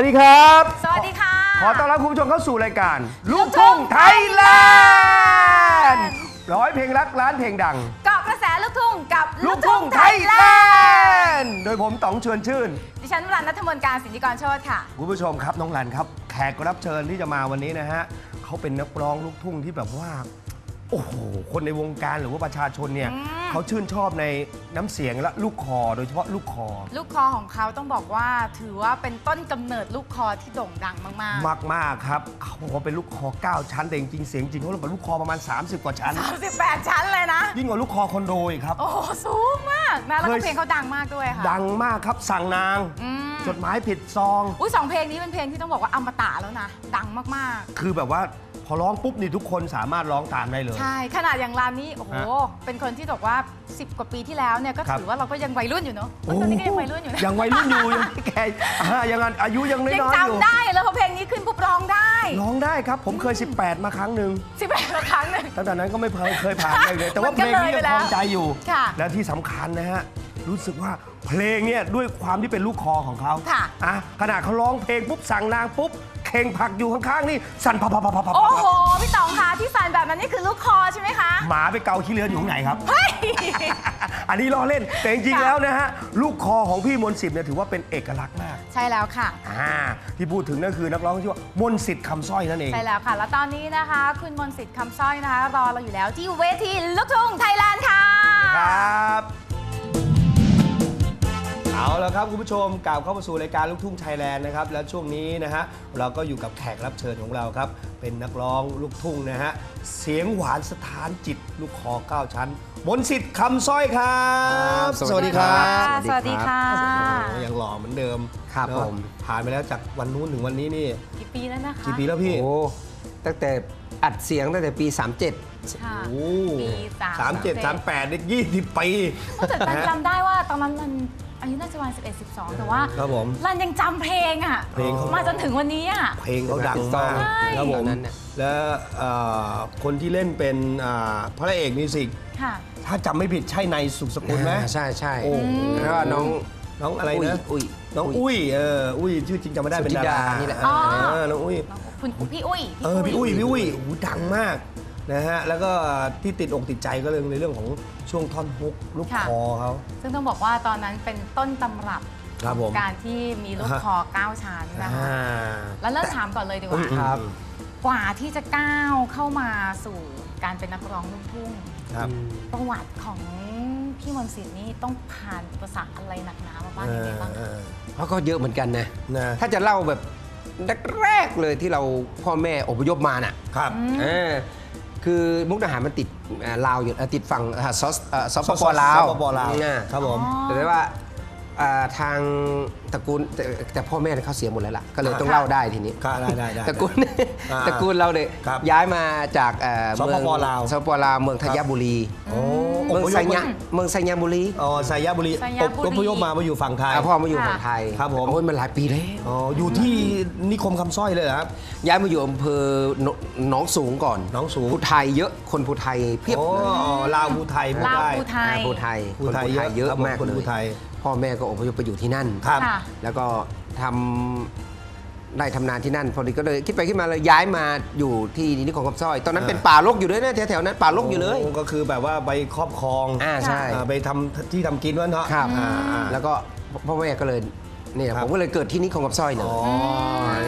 วัสดีครับ สวัสดีค่ะ ขอต้อนรับคุณผู้ชมเข้าสู่รายการ ลูกทุ่งไทยแลนด์ร้อยเพลงรักล้านเพลงดัง เกาะกระแสลูกทุ่งกับลูกทุ่งไทยแลนด์โดยผมต๋องชวนชื่น ดิฉันวรันนัทมนต์การสินธิกรโชตค่ะ คุณผู้ชมครับน้องรันครับ แขกรับเชิญที่จะมาวันนี้นะฮะเขาเป็นนักร้องลูกทุ่งที่แบบว่า โอ้โหคนในวงการหรือว่าประชาชนเนี่ยอืม เขาชื่นชอบในน้ำเสียงและลูกคอ โดยเฉพาะลูกคอลูกคอของเขาต้องบอกว่าถือว่าเป็นต้นกำเนิดลูกคอที่โด่งดังมากมากมากๆครับเขาบอกว่าเป็นลูกคอ 9 ชั้นแต่จริงๆเสียงจริงเขาเป็นลูกคอประมาณ 30 กว่าชั้นๆ38 ชั้นเลยนะ ยิ่งกว่าลูกคอคอนโดอีกครับ โอ้โหสูงมากนะแล้วเคก็ย เพลงเขาดังมากด้วยค่ะดังมากครับสั่งนาง อืมจดหมายผิดซอง อุ้ยสองเพลงนี้เป็นเพลงที่ต้องบอกว่าอมตะแล้วนะ ดังมากคือแบบว่าพ อร้องปุ๊บนี่ทุกคนสามารถร้องตามได้เลยๆใช่ ขนาดอย่างรามนี้โอ้โหฮะเป็นคนที่บอกว่า 10 กว่าปีที่แล้วเนี่ยก็ครับถือว่าเราก็ยังวัยรุ่นอยู่เนาะเฮ้ยตอนนี้ก็ยังวัยรุ่นอยู่นะยังวัยรุ่นอยู่ ยังไม่แก่อ่ายังอายุยังน้อยยังๆอยู่จำได้แล้วพอเพลงนี้ขึ้นปุ๊บร้องได้ ร้องได้ครับ ผมเคย 18 มาครั้งหนึ่ง18ครั้งหนึ่งตั้งแต่นั้นก็ไม่เคยเคยผ่านไปเลย แต่ว่ามันเพก็ลงนี้เลยยังไปแล้ควลองใจอยู่ค่ะและที่สำคัญนะฮะรู้สึกว่าเพลงเนี่ยด้วยความที่เป็นลูกคอของเขาค่ะอะขณะเขาร้องเพลงปุ๊บสั่งนางปุ๊บ เข่งผักอยู่ข้างๆนี่สั่นพับพับพับพับพับโอ้โห พี่ต๋องคะที่สั่นแบบนั้นนี่คือลูกคอใช่ไหมคะ หมาไปเกาขี้เลือนอยู่ข้างไหนครับ เฮ้ย อันนี้ล้อเล่น แต่จริงๆแล้วนะฮะ ลูกคอของพี่มนต์สิทธิ์เนี่ยถือว่าเป็นเอกลักษณ์มาก ใช่แล้วค่ะ อ่าที่พูดถึงนั่นคือนักร้องที่ชื่อว่ามนต์สิทธิ์คำสร้อยนั่นเอง ใช่แล้วค่ะ แล้วตอนนี้นะคะ คุณมนต์สิทธิ์คำสร้อยนะคะ รอเราอยู่แล้วที่เวทีลูกทุ่งไทยแลนด์ค่ะครับ เอาละครับคุณผู้ชมกล่าวเข้ามาสู่รายการลูกทุ่งไทยแลนด์นะครับแล้วช่วงนี้นะฮะเราก็อยู่กับแขกรับเชิญของเราครับ เป็นนักร้องลูกทุ่งนะฮะเสียงหวานสถานจิตลูกคอเก้าชั้นมนต์สิทธิ์คำสร้อยครับ สวัสดีครับ สวัสดีค่ะ โอ้โหยังหล่อเหมือนเดิมครับเนอะผม ผ่านไปแล้วจากวันนู้นถึงวันนี้นี่กี่ปีแล้วนะคะกี่ปีแล้วพี่โอ้ตั้งแต่อัดเสียงตั้งแต่ปี37ค่ะโอ้ปีสามสามเจ็ดสามแปดนี่ยี่สิบปีก็แต่รันจำได้ว่าตอนนั้นมัน อายุน่าจะประมาณ11 12 แต่ว่าครับผม รันยังจำเพลงอะ เพลงเขา มาจนถึงวันนี้อะ เพลงเขาดังมากใช่ ครับผม ตอนนั้นน่ะ แล้วเอ่อคนที่เล่นเป็นอ่าพระเอกมิวสิกค่ะ ถ้าจำไม่ผิดใช่ในายสุขสกุลไหม อ่าใช่ใช่โอ้ แล้วก็น้อง น้องอะไรนะอุ้ยน้องอุ้ยเอออุ้ยชื่อจริงจำไม่ได้เป็นดาราสุธิดานี่แหละอ๋อเออน้องอุ้ย คุณพี่อุ้ย เออพี่อุ้ยพี่อุ้ยโอ้โหดังมาก นะฮะแล้วก็ที่ติดอกติดใจก็เรื่องในเรื่องของช่วงท่อนฮุกลูกคอเขา ซึ่งต้องบอกว่าตอนนั้นเป็นต้นตำรับครับผม การที่มีลูกคอ9ชั้นนะคะอ่าแล้วเริ่มถามก่อนเลยดีกว่า ครับ กว่าที่จะก้าวเข้ามาสู่การเป็นนักร้องลูกทุ่ง ครับ ประวัติของพี่มนต์สิทธิ์นี่ต้องผ่านอุปสรรคอะไรหนักหนามาบ้างเอยังอไงบ้างเอคะอเพราะก็เยอะเหมือนกันนะ นะ ถ้าจะเล่าแบบแรกๆเลยที่เราพ่อแม่อพยพมาน่ะครับ เออ คือมุกดาหารมันติดอ่าลาวอยู่อ่าติดฝั่งอ่าซอสอ่าสปสปลาวสปปลาวอ่าครับผม แต่ได้ว่า อ่าทางตระกูลแต่แต่พ่อแม่เนี่ยเขาเสียหมดแล้วล่ะก็เลยต้องค่ะเล่าได้ทีนี้ค่ะได้ได้ได้ตระกูลอ่าตระกูลเราเนี่ยครับย้ายมาจากเอ่อสปปเมืองลาว สปปลาวเมืองธัญบุรี โอ้เมืองพยพไซยะเมืองไซยะบุรีอ๋อไซยะบุรีไซยะบุรี อพยพมามาอยู่ฝั่งไทย อ่าพ่อมาอยู่ค่ะฝั่งไทยครับผม โอ้ยมันหลายปีแล้วอ๋ออยู่ที่นิคมคำสร้อยเลยเหรอครับ ย้ายมาอยู่อำเภอหนหนองสูงก่อนหนองสูง ภูไทยเยอะคนภูไทยเพียบโอ้เลยลาวภูไทยพูดลาวได้ภูไทย อ่าภูไทยภูคนไทยภูไทยเยเยอะอะครับมากคนเลภูย ไทย พ่อแม่ก็อพยพไปอยู่ที่นั่นครับ ค่ะ แล้วก็ทำได้ทำนานที่นั่น พอดีก็เลยคิดไปคิดมาเลยย้ายมาอยู่ที่นิคมคำสร้อย ตอนนั้นอ่าเป็นป่ารกอยู่ด้วยนะแถวๆนั้นป่ารกอยู่เลย โก็คือแบบว่าไปครอบครองอ่าใช่ อ่าไปทำที่ทำกินวันเถอะครับ อ่าอ่า แล้วก็พ่อแม่ก็เลย นี่แหละครับผมก็เลยเกิดที่นิคมคำสร้อยเลยอ๋อ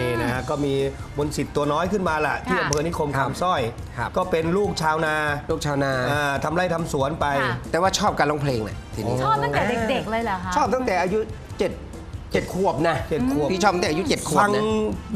นี่นะฮะก็มีมนต์สิทธิ์ตัวน้อยขึ้นมาแหละที่ค่ะอำเภอนิคมครับคำสร้อย ครับ ก็เป็นลูกชาวนาลูกชาวนา อ่าทำไร่ทำสวนไป ค่ะ แต่ว่าชอบการร้องเพลงนะทีนี้ ชอบตั้งแต่เด็กๆเลยเหรอคะ ชอบตั้งแต่อายุเจ็ดเจ็ดขวบนะเจ็ดขวบ พี่ชอบตั้งแต่อายุเจ็ดขวบฟังนะ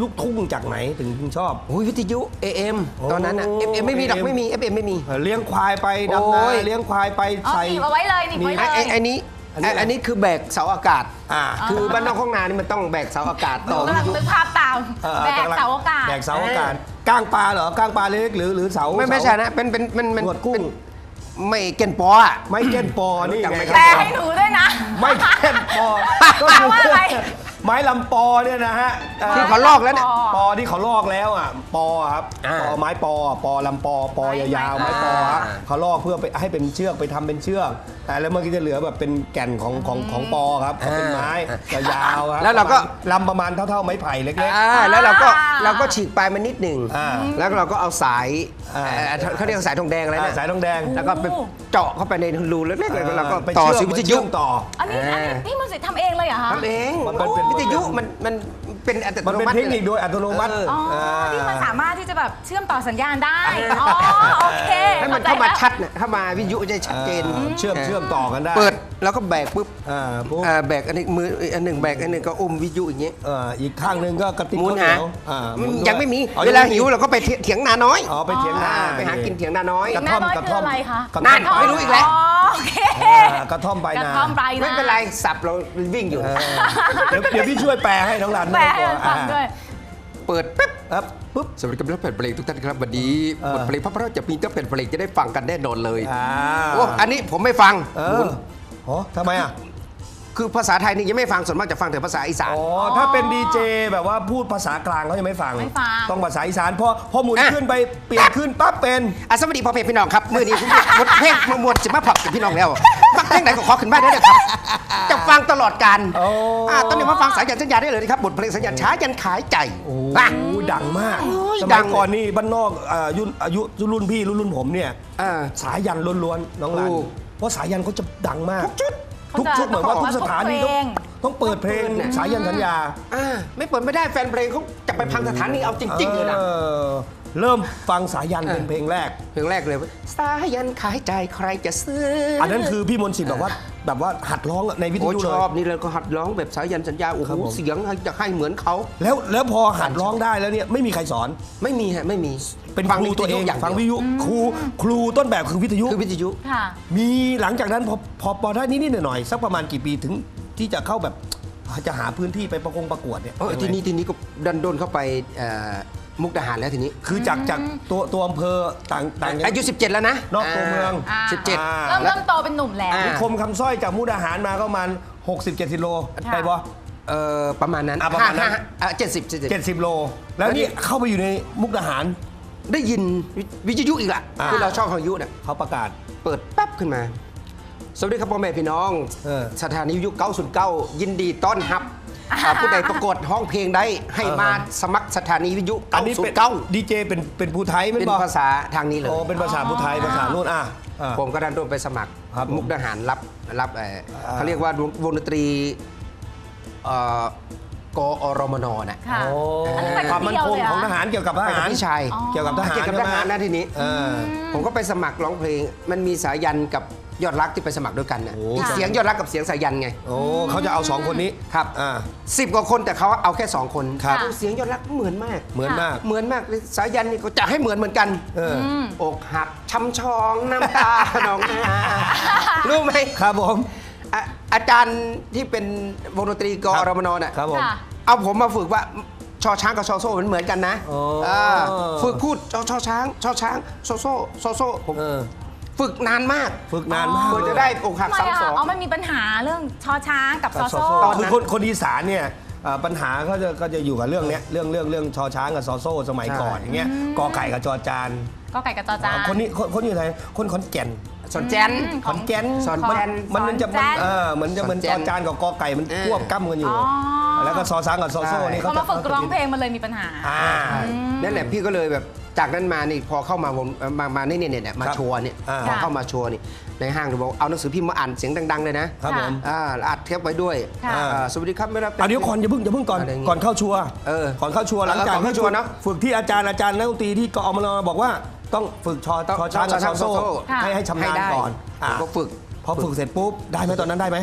ลูกทุ่งจากไหนถึงถึงชอบ โอ้ยวิทยุ AM โอ้ตอนนั้นอะ FM ไม่มีหรอก AM ไม่มี FM ไม่มี เอ่อเลี้ยงควายไปดำนาโอ้ย เลี้ยงควายไปอ๋อใส่หนีบเอาไว้เลยหนีบไว้มีเลไอ้ย ไอ้ไอ้นี้ อันนี้อะไรไอ้อันนี้คือแบกเสาอากาศ อ่าคือบ้านนอกห้องนานี่มันต้องแบกเสาอากาศหนูต่อกำลังนึกภาพตามเอ่อแบกเสาอากาศแบกเสาอากาศก้างปลาเหรอก้างปลาเล็กๆหรือหรือเสาไม่ไม่เสาใช่นะเป็นเป็นมันมันหนวดกุ้ง เป็นไม่เก่นปออะ ไม่เก้นปอนี่รู้จักไงไหมคแปลรับ ให้หนูด้วยนะ ไม่เก้นปอ ก็แปลว่าอะไร ไม้ลำปอเนี่ยนะฮะอ่อที่เขาลอกแล้วเนี่ย ปอที่เขาลอกแล้วอะปอครับอ่าปอไม้ปอปอลำปอปอยาวๆไม้ไม้ปปออฮะเขาลอกเพื่อไปให้เป็นเชือกไปทำเป็นเชือกแต่แล้วเมื่อกี้จะเหลือแบบเป็นแก่นของของของปอครับก็เป็นไม้ยาวๆครับแล้วเราก็ ลำประมาณเท่าๆไม้ไผ่เล็ก อ่าแล้วเราก็เราก็ฉีกปลายมันนิดหนึ่งอ่าแล้วเราก็เอาสายอ่า เอ่อเขาเรียกสายทองแดงอะไรๆเนี่อ่ายสายทองแดงแล้วก็ไปเจาะเข้าไปในรูเล็กๆแล้วเราก็ไปต่อเชื่สายวิทไปยุเชื่อมต่ออันนี้อันนี้เออนี่มันสิทธิ์ทำเองเลยเหรอคะ ทำเอง มันเป็นวิทยุมันมัน เป็นอัตมันโนเป็นมัติเทคนิคโดยอัตโนมัติเอออ๋ออาที่มันสามารถที่จะแบบเชื่อมต่อสัญญาณได้ อ๋อ โอเคให้มันใจเข้ามาแล้วชัดเนี่ยเข้ามาวิทยุจะชัดเจนอ่าเชื่อมเชื่อมต่อกันได้เปิดแล้วก็แบกปุ๊บอ่าปุ๊บอ่าแบกอันนี้มืออันหนึ่งแบกอันหนึ่งก็อุ้มวิทยุอย่างเงี้ยเอ่ออีกข้างหนึ่งก็กระติกหมุนข้าวเหหานียวอ่าหมุนด้วยยังไม่มีอ๋อเวลายังไม่มีหิวเราก็ไปเถีเถียงนาน้อยอ๋อไปเถียงนา อ่าไปหากินเถียงนาน้อย กระท่อมแม่น้อยกระคือท่อมอะไรคะกระนั่ท่อมนไม่รู้อีกแล้วอ๋อโอเคอ่ากระท่อมไปกระนาท่อมไรนะไม่เป็นไรสับเราวิ่งอยู่เออเดี๋ยวเดี๋ยวพี่ช่วยแปลให้น้องหลานแปลให้มันฟังด้วย เปิดปุ๊บครับปุ๊บสวัสดีครับแฟนเพลงทุกท่านครับวันนี้เออบทเพลงพระพระจะมีต้องเป็นเพลงจะได้ฟังกันแน่นอนเลยอ่าโอ้อันนี้ผมไม่ฟังเออโอ้ทำไมอะคือภาษาไทยนี่ยังไม่ฟังส่วนมากจะฟังแต่ภาษาอีสานอ๋อถ้าเป็นดีเจแบบว่าพูดภาษากลางเขาจะไม่ฟังไม่ฟัง ต้องภาษาอีสานพอพอหมุนอะขึ้นไปเปลี่ยนขึ้นปั๊บเป็นอะสวัสดีพ่อเพลงพี่น้องครับมื่อนี้ผมหมดเพลงมามวลสิมาผับกับพี่น้องแล้ว มักเพลงไหนก็ขอขึ้นมาได้เลยครับ จะฟังตลอดการโอ้ อ่าตอนนี้มาฟังสายยันสัญญาได้เลยนะครับ บทเพลงสัญญาช้ายันขายใจโอ้อะดังมากโอ้ยสดัมัยงก่อนนี่บ้านนอกอ่ายุอายุรุ่นพี่รุ่นรุ่นผมเนี่ยอ่าสายยันล้วนๆน้องหลานถูก เพราะสายยันเขาจะดังมากทุกชุด ทุกเขาจะชุดเหมือนว่าต้องทุกสถานีบอกว่าต้องทุกเพลงต้องเปิดเพลงเปิดเนี่ย สายยันสัญญาอ่าไม่เปิดไม่ได้แฟนเพลงเขาจะไปพังสถานีเอาจริงๆเลยนะออ เริ่มฟังสายยันเป็นเพลงแรก เพลงแรกเลย สายยันขายใจใครจะซื้ออัอันนั้นคือพี่มนต์สิทธิ์แบบว่าแบบว่าหัดร้องในวิทโอ้ยุชเลอบยนี่เลยก็หัดร้องแบบสายยันสัญญาโอ้โหครับผมเสียงจะให้เหมือนเขาแล้วแล้วพอหัดร้องได้แล้วเนี่ยไม่มีใครสอนไม่มีฮะไม่มีเป็นฟัครูตัวเองอย่างฟังเดีวิยวทยุครูครูต้นแบบคือวิทยุคือวิทยุค่ะมีหลังจากนั้นพอพอพอได้นิดๆหน่อยๆสักประมาณกี่ปีถึงที่จะเข้าแบบจะหาพื้นที่ไปประกงประกวดเนี่ยเออทีนี้ทีนี้ก็ดันโดนเข้าไปเอ่อ มุกดาหารแล้วทีนี้คือจากจากตัวตัวอำเภอต่างต่างอายุ 17 แล้วนะนอกตัวเมืองอ่าสิบเจ็ดอ่าเริ่มเริ่มโตเป็นหนุ่มแล้วอ่านิคมคำสร้อยจากมุกดาหารมาก็ประมาณ60 70โลค่ะได้ปะเอ่อประมาณนั้นอะประมาณนั้นห้อะเจ็ดสิบเจ็ดสิบ70โล แล้วนี่เข้าไปอยู่ในมุกดาหาร ได้ยินวิวิทยุอีกละอ่าคือเราชอบของยุเนี่ยเขาประกาศเปิดแป๊บขึ้นมา สวัสดีครับพ่อแม่พี่น้องเออสถานีวิทยุ909 ยินดีต้อนรับ อ่าผู้ใดประกวดห้องเพลงได้ให้มาสมัครสถานีวิทยุอันนี้เป็น909ดีเจเป็นเป็นผู้ไทยไม่เป็นบอกภาษาทางนี้เลยโอ้เป็นภาษาผู้ไทยภาษานู่นอะอะ ผมก็ดันโดนไปสมัครครับผมมุกดาหารรับรับเอ่ออ่าเขาเรียกว่าวงดนตรีเอ่อกอรมนนะค่ะ โอ้อันนี้ไปความมั่นคงของทหารเกี่ยวกับทไปหากับรพี่ชายอ๋อเกี่ยวกับทหารเกี่ยวกับใช่ทไหมหารนะทีนี้ เออ ผมก็ไปสมัครร้องเพลง มันมีสายันกับ ยอดรักที่ไปสมัครด้วยกันน่ะโอ้อีกเสียงยอดรักกับเสียงสายันไง โอ้เขาจะเอาสองคนนี้ครับ อ่า สิบกว่าคนแต่เขาเอาแค่สองคนครับ เสียงยอดรักเหมือนมาก เหมือนมาก เหมือนมากเลยสายันนี่ก็จะให้เหมือนเหมือนกันเออออกหักช้ำชองน้ำตา หนองนารู้ไหมครับผม อะอาจารย์ที่เป็นวงดนตรีกอรมนน่ะครับผม ค่ะ เอาผมมาฝึกว่าชอช้างกับชอโซ่มันเหมือนกันนะอ๋ออ่าฝึกพูดชอชอช้างชอช้างโซโซ่โซโซ่ผม เออ ฝึกนานมากฝึกนานมากเพื่อจะได้อกหักทำไมซ้ำสอะอง อ๋อมันมีปัญหาเรื่องชอช้างกับซอโซ่ตอนนั้น คือคนคนอีสานเนี่ยเอ่อปัญหาเขาจะก็จะอยู่กับเรื่องเนี้ยเรื่องเรื่องเรื่องชอช้างกับซอโซ่สมัยก่อนอย่างเงี้ยกอไก่กับจอจานก็ไก่กับจอจาน คนนี้คนคนอยู่ไหนคนขอนแก่นสอนแจน อืม ขอนแก่นสอนมัแก่นมันมันจะสอนแจ้นเออเหมือนจะเหมือนสอนจแจ้อนจานกับกอไก่มันเออ ควบกั้มกันอยู่ อ๋อ แล้วก็ซอช้างกับซอโซ่ใช่นี่พอเขาจะมาฝึกร้องเพลงมันเลยมีปัญหา อ่า นั่นแหละพี่ก็เลยแบบ จากนั้นมานี่พอเข้ามาวงเอ่อมามานี่เนี่ยเนี่ยมาครับโชว์เนี่ยอ่า พอเข้ามาโชว์นี่ในห้างเราบอกเอาหนังสือพิมพ์มาอ่านเสียงดังๆเลยนะครับผม อ่าแล้วอัดเทปไว้ด้วยค่ะ อ่าสวัสดีครับไม่รับอะเดี๋ยวก่อนอย่าเพิ่งอย่าเพิ่งก่อนอะไรอย่างงี้ก่อนเข้าชัวร์เออก่อนเข้าชัวร์หลังจากก่อนเข้าชัวร์เนอะฝึกที่อาจารย์อาจารย์นักดนตรีที่กอมนบอกว่าต้องฝึกชอต้องชอช้างกับชซออช้างโซ่ซอโซ่ค่ะให้ให้ชำให้นาญได้ก่อนผมก็ฝึกพอฝึกเสร็จปุ๊บได้ไหมตอนนั้นได้ไหม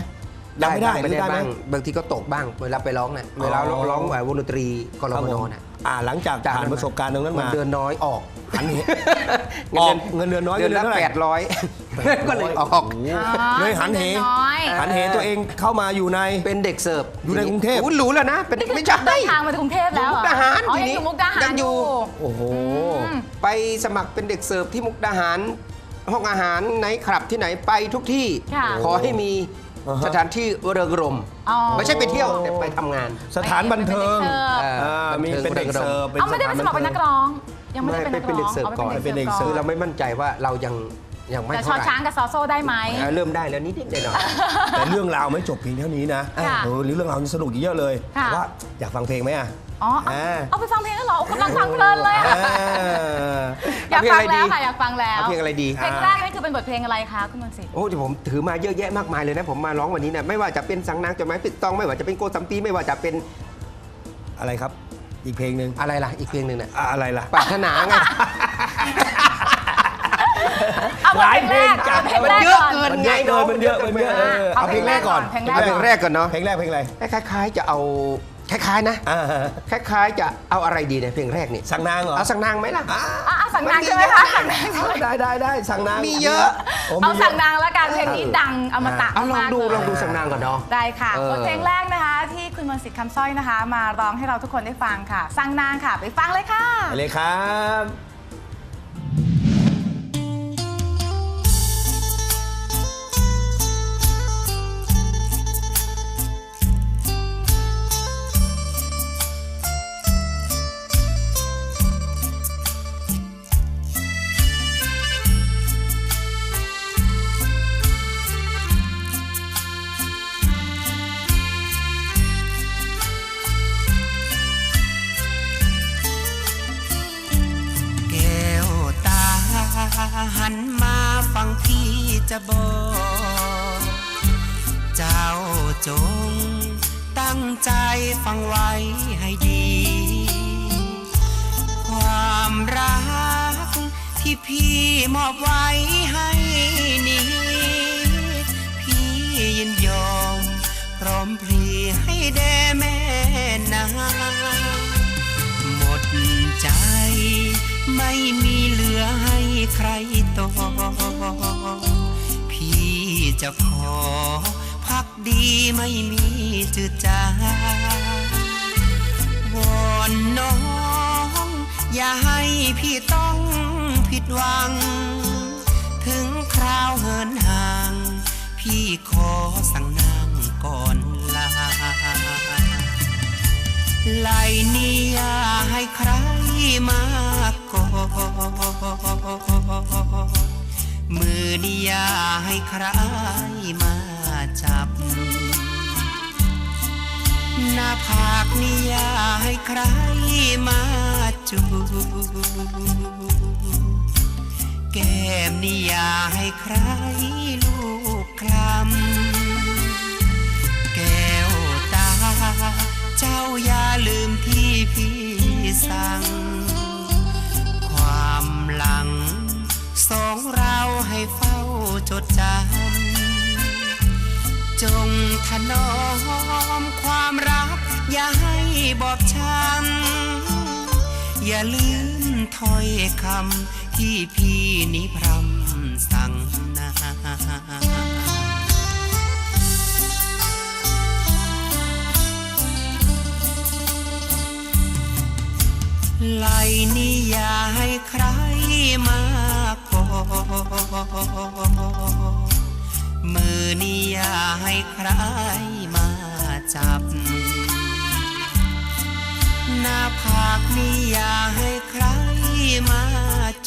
ยังไม่ได้หไม่รือได้ได้ไหมบ้างบางทีก็ตกบ้างเวลาไปร้องน่ะเวลาร้องร้องวงดนตรีกรครับมผนมน่ะอ่าหลังจากผ่านประสบการณ์ตรงนั้นมาเดือนน้อยออกอันนี้ออกเงินเดือนน้อยเดือนละเงินเดือนเท่าไหร่แปดร้อยก็เลยออกเลยหันเหน้อยหันเหตัวเองเข้ามาอยู่ในเป็นเด็กเสิร์ฟอยู่ในกรุงเทพโอ้หรูแล้วนะเป็นเด็กไม่ใช่เดินทางมาถึงกรุงเทพแล้วอยู่มุกดาหารอ๋อทียังนี้อยู่มุกดาหารยังอยู่โอ้โหไปสมัครเป็นเด็กเสิร์ฟที่มุกดาหารห้องอาหารไหนครับที่ไหนไปทุกที่ค่ะขอให้มี อ่าฮะ สถานที่เริงรมย์อ๋อ ไม่ใช่ไปเที่ยวแต่ไปทำงาน สถานบันเทิงเอออ่ามีเป็นเด็กเสิร์ฟเอาไม่ได้ไปสมัครเป็นนักร้อง ยังไม่ไม่ได้เป็นนักเป็นร้เด็อกงเสิร์ฟก่อน อาเป็นเด็กเสิคืร์อฟเราไม่มั่นใจว่าเรายัง ยังไม่แต่ชเท่าอไหร่ ช้างกับซอโซ่ได้ไหม อ่าเริ่มได้แล้วนิดๆหน่อย แต่เรื่องราวไม่จบเพียงเท่านี้นะค่ะเออเรื่องราวยังสนุกอีกเยอะเลยค่ะ แต่ว่าอยากฟังเพลงไหมอะ อ๋ออ่า เอาไปฟังเพลงแล้วเหรอโอ้กำลังฟังเพลินเลยอะอ่าอยากฟังแล้วค่ะอยากฟังๆแล้ว เอาเพลงอะไรดีเพลงแรกนี่คือเป็นบทเพลงอะไรคะคุณมนต์สิทธิ์ โอ้ที่ผมถือมาเยอะแยะมากมายเลยนะ ผมมาร้องวันนี้เนี่ยไม่ว่าจะเป็นสังนางจดหมายปิดตองไม่ว่าจะเป็นโกสัมปีไม่ว่าจะเป็นอะไรครับ อีกเพลงหนึ่งอะไรล่ะอีกเพลงหนึ่งเนี่ยอะอะไรล่ะ ปรารถนาไง เอาบทหลายเพลงแรกเพลงจัดเอาเพลงแรกมันเยอะก่อนเกินมันเยอะเกินมันเยอะมันเยอะเออเอาเพลงแรกก่อนเพลงแรเอากเพลงแรกก่อนเนาะเพลงแรกเพลงอะไรคล้ายๆ จะเอาคล้ายๆนะอ่าฮะคล้ายๆจะเอาอะไรดีเนี่ยเพลงแรกนี่สั่งนางเหรอเอาสังนางไหมล่ะอ่าอะอะสั่งนางใช่ไหมคะสั่งนางใช่ไหมได้ได้ได้สั่งนางมีเยอะโอ้เอามีเยสั่อะงนางแล้วกันเพลงนี้ดังอมตะเอาลองดูมากๆลองดูเยสังนางก่อนเนาะได้ค่ะเออบทเพลงแรกนะคะที่คุณมนต์สิทธิ์คำสร้อยนะคะ มาร้องให้เราทุกคนได้ฟังค่ะ สั่งนางค่ะไปฟังเลยค่ะไปเลยครับ จะบอก เจ้าจง ตั้งใจฟังไว้ให้ดี ความรักที่พี่มอบไว้ให้นี้ พี่ยินยอม พร้อมเพรีให้แด่แม่นางหมดใจไม่มีเหลือให้ใครต่อ จะขอ พักดีไม่มีจืดจางวอนน้อง อย่าให้พี่ต้องผิดหวัง ถึงคราวเหินห่าง พี่ขอสั่งนางก่อนลาไลนี่อย่าให้ใครมาก่อน มือนี่อย่าให้ใครมาจับ หน้าผากนี่อย่าให้ใครมาจูบแก้มนี่อย่าให้ใครลูกคลำแก้วตา เจ้าอย่าลืมที่พี่สั่ง ความหลัง สองเราให้เฝ้าจดจำ จงถนอมความรัก อย่าให้บอบช้ำ อย่าลืมถ้อยคำที่พี่นิพรำสั่งนาไลนี่อย่าให้ใครมา ก่อมือนี่อย่าให้ใครมาจับ หน้าผากนี่อย่าให้ใครมา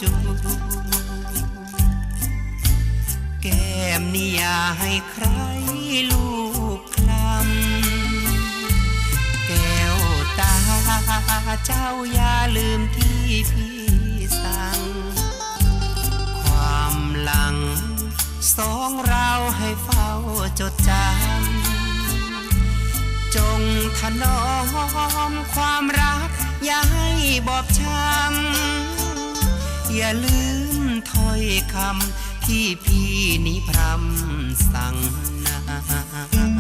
จูบแก้มนี่อย่าให้ใครลูกคลำแก้วตาเจ้าอย่าลืมที่พี่ สองเราให้เฝ้าจดจำจงถนอมความรักอย่าให้บอบช้ำอย่าลืมถ้อยคำที่พี่นิพรำสั่งนา